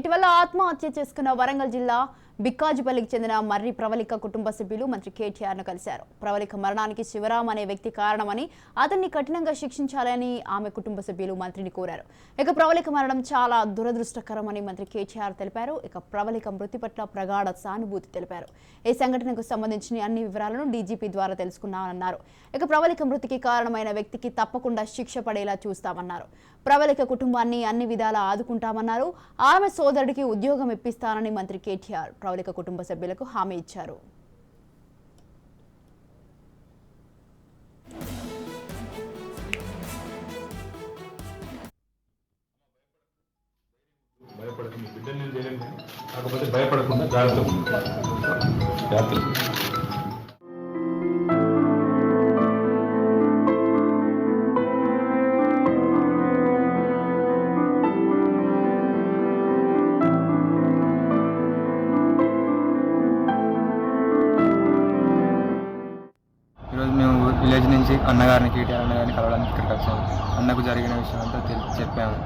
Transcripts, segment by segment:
ఇటీవల ఆత్మహత్య చేసుకున్న వరంగల్ జిల్లా బిక్కాజిపల్లికి చెందిన మర్రి ప్రవళిక కుటుంబ సభ్యులు మంత్రి కేటీఆర్ను కలిశారు. ప్రవళిక మరణానికి శివరాం అనే వ్యక్తి కారణమని అతన్ని కఠినంగా శిక్షించాలని ఆమె కుటుంబ సభ్యులు మంత్రిని కోరారు. ఇక ప్రవళిక మరణం చాలా దురదృష్టకరమని మంత్రి కేటీఆర్ తెలిపారు. ఇక ప్రవళిక మృతి పట్ల ప్రగాఢ సానుభూతి తెలిపారు. ఈ సంఘటనకు సంబంధించిన అన్ని వివరాలను డీజీపీ ద్వారా తెలుసుకున్నామన్నారు ఇక ప్రవళిక మృతికి కారణమైన వ్యక్తికి తప్పకుండా శిక్ష పడేలా చూస్తామన్నారు. ప్రవళిక కుటుంబాన్ని అన్ని విధాలా ఆదుకుంటామన్నారు. ఆమె సోదరుడికి ఉద్యోగం ఇప్పిస్తానని మంత్రి కేటీఆర్ ప్రవళిక కుటుంబ సభ్యులకు హామీ ఇచ్చారు. భయపడక మీ బిడ్డలు భయపడకుండా జాగ్రత్తగా విలేజ్ నుంచి అన్నగారిని కేటీఆర్ అన్నగారిని కలవడానికి ఇక్కడికి వచ్చాము అన్నకు జరిగిన విషయం అంతా తెలి చెప్పాము.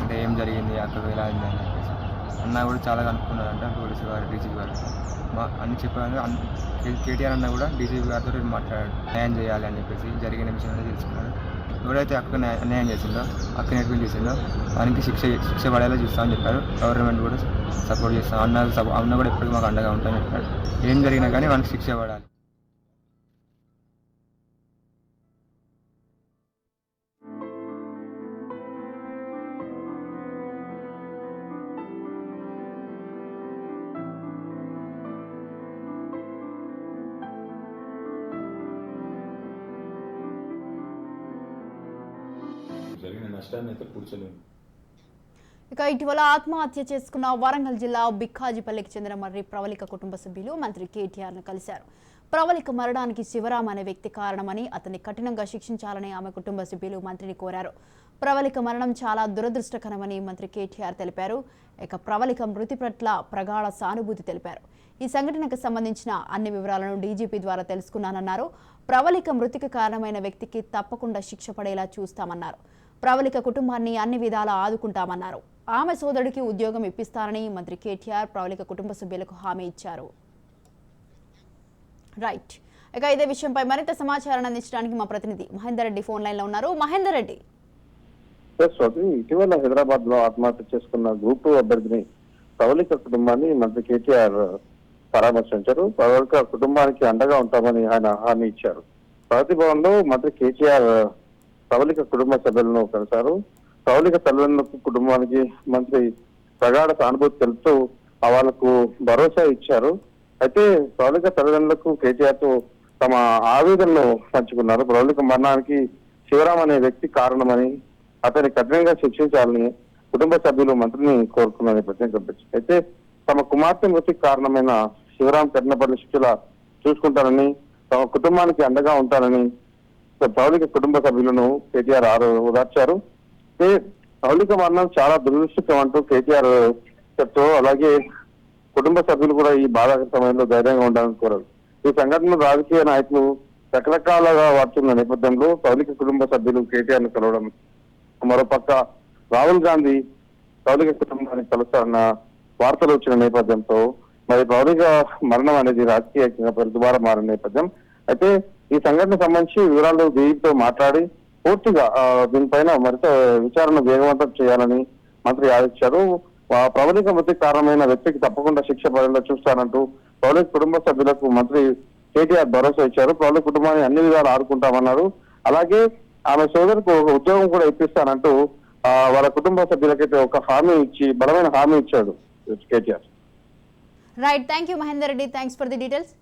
అంటే ఏం జరిగింది అక్కడ ఇలా అయింది అని చెప్పేసి. అన్న కూడా చాలా కనుక్కున్నారంట పోలీసు గారు డీజీపీ గారు. మా అన్ని చెప్పాను. అన్- కేటీఆర్ అన్న కూడా డీజీపీ గారితో రేపు మాట్లాడాడు. న్యాయం చేయాలి అని చెప్పేసి జరిగిన విషయం అనేది తెలుసుకున్నాడు. ఎవరైతే అక్క అన్యాయం చేసిందో అక్క నెట్మెంట్ చేసిందో వానికి శిక్ష శిక్ష పడేలా చూస్తామని చెప్పారు గవర్నమెంట్ కూడా సపోర్ట్ చేస్తాం. అన్న సపో- అన్న కూడా ఎప్పటికీ మాకు అండగా ఉంటామని చెప్పాడు. ఏం జరిగినా కానీ వానికి శిక్ష పడాలి. నష్టాన్ని అయితే పూడ్చలేము ఇక ఇటీవల ఆత్మహత్య చేసుకున్న వరంగల్ జిల్లా బిక్కాజిపల్లికి చెందిన మర్రి ప్రవళిక కుటుంబ సభ్యులు మంత్రి కేటీఆర్ను కలిశారు. ప్రవళిక మరణానికి శివరామ్ అనే వ్యక్తి కారణమని అతన్ని కఠినంగా శిక్షించాలని ఆమె కుటుంబ సభ్యులు మంత్రిని కోరారు. ప్రవళిక మరణం చాలా దురదృష్టకరమని మంత్రి కేటీఆర్ తెలిపారు. ఇక ప్రవళిక మృతి పట్ల ప్రగాఢ సానుభూతి తెలిపారు. ఈ సంఘటనకు సంబంధించిన అన్ని వివరాలను డీజీపీ ద్వారా తెలుసుకున్నానన్నారు. ప్రవళిక మృతికి కారణమైన వ్యక్తికి తప్పకుండా శిక్ష పడేలా చూస్తామన్నారు. ప్రవళిక కుటుంబాన్ని అన్ని విధాలా ఆదుకుంటామన్నారు. ఆమె సోదరుడికి ఉద్యోగం ఇప్పిస్తారని మంత్రి కేటీఆర్ ప్రవళిక కుటుంబ సభ్యులకు హామీ ఇచ్చారు. రైట్. ఇక ఇదే విషయంపై మరింత సమాచారాన్ని అందించడానికి మా ప్రతినిధి మహేందర్ రెడ్డి ఫోన్ లైన్లో ఉన్నారు. మహేందర్ రెడ్డి. ఇటీవల హైదరాబాద్లో ఆత్మహత్య చేసుకున్న గ్రూప్ టూ అభ్యర్థిని ప్రవళిక కుటుంబాన్ని మంత్రి కేటీఆర్ పరామర్శించారు. ప్రవళిక కుటుంబానికి అండగా ఉంటామని ఆయన హామీ ఇచ్చారు. ప్రగతి భవన్లో మంత్రి కేటీఆర్ సవలిక కుటుంబ సభ్యులను కలిశారు. సవలిక తల్లిదండ్రులకు కుటుంబానికి మంత్రి ప్రగాఢ సానుభూతి తెలుపుతూ వాళ్ళకు భరోసా ఇచ్చారు. అయితే ప్రవళిక తల్లిదండ్రులకు కేటీఆర్తో తమ ఆవేదనను పంచుకున్నారు. ప్రౌలిక మరణానికి శివరాం అనే వ్యక్తి కారణమని అతన్ని కఠినంగా శిక్షించాలని కుటుంబ సభ్యులు మంత్రిని కోరుకున్న నేపథ్యం కనిపించింది అయితే తమ కుమార్తె మృతికి కారణమైన శివరాం కఠిన శిక్షల చూసుకుంటానని తమ కుటుంబానికి అండగా ఉంటానని ప్రౌలిక కుటుంబ సభ్యులను కేటీఆర్ ఆరు ఓదార్చారు. అయితే మరణం చాలా దురదృష్టకం అంటూ కేటీఆర్ చెప్తూ అలాగే కుటుంబ సభ్యులు కూడా ఈ బాధాకర సమయంలో ధైర్యంగా ఉండాలని కోరారు. ఈ సంఘటన రాజకీయ నాయకులు రకరకాలుగా వాడుతున్న నేపథ్యంలో పౌలిక కుటుంబ సభ్యులు కేటీఆర్ను కలవడం మరోపక్క రాహుల్ గాంధీ పౌలిక కుటుంబాన్ని కలుస్తారన్న వార్తలు వచ్చిన నేపథ్యంతో మరి పౌలిక మరణం అనేది రాజకీయంగా ప్రతిభారం మారిన నేపథ్యం. అయితే ఈ సంఘటన సంబంధించి వివరాలు దీనితో మాట్లాడి పూర్తిగా దీనిపైన మరింత విచారణ వేగవంతం చేయాలని మంత్రి ఆదేశించారు. ఆ ప్రవళిక మృతికి కారణమైన వ్యక్తికి తప్పకుండా శిక్ష పడేలా చూస్తానంటూ పౌలిక కుటుంబ సభ్యులకు మంత్రి కేటీఆర్ భరోసా ఇచ్చారు. పౌలిక కుటుంబాన్ని అన్ని విధాలు ఆడుకుంటామన్నారు అలాగే ఆమె సోదరుకు ఒక ఉద్యోగం కూడా ఇప్పిస్తానంటూ ఆ, వాళ్ళ కుటుంబ సభ్యులకైతే ఒక హామీ ఇచ్చి బలమైన హామీ ఇచ్చాడు KTR. Right thank you Mahender Reddy thanks for the details